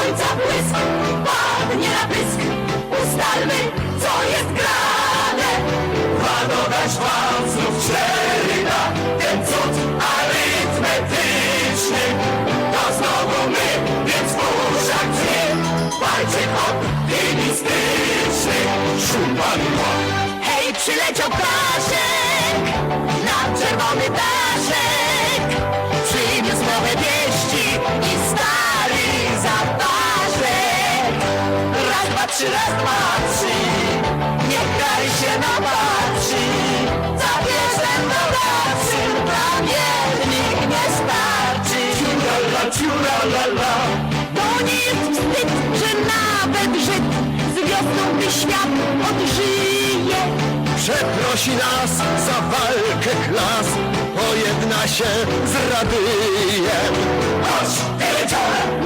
słońca błysk. Padnie na pysk. Ustalmy, co jest grane. Ma dodać wam Ten cud arytmetyczny. To znowu my, więc burza gdzie Walczyk optymistyczny. Szumban Hej, przyleciał Kasia! Raz, dwa, trzy, raz, dwa, trzy. Niech kraj się napatrzy. Zabierze do dla biednych nie starczy. Ciurala, ciurala, To nie jest wstyd, że nawet Żyd z wiosną by świat odżyje. Przeprosi nas za walkę klas, pojedna się z radyjem. Chodź! Milnera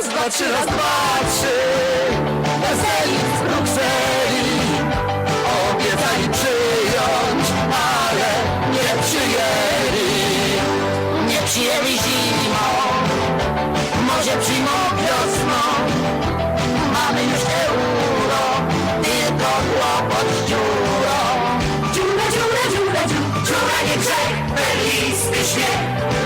Raz, dwa, trzy, raz, dwa, trzy. Weseli z Brukseli obiecali przyjąć, ale nie przyjęli. nie przyjęli zimą, może przyjmą wiosną. Mamy już euro, tylko kłopot z dziurą. Dziura, dziura, dziura, dziura, dziura nie grzech, perlisty śmiech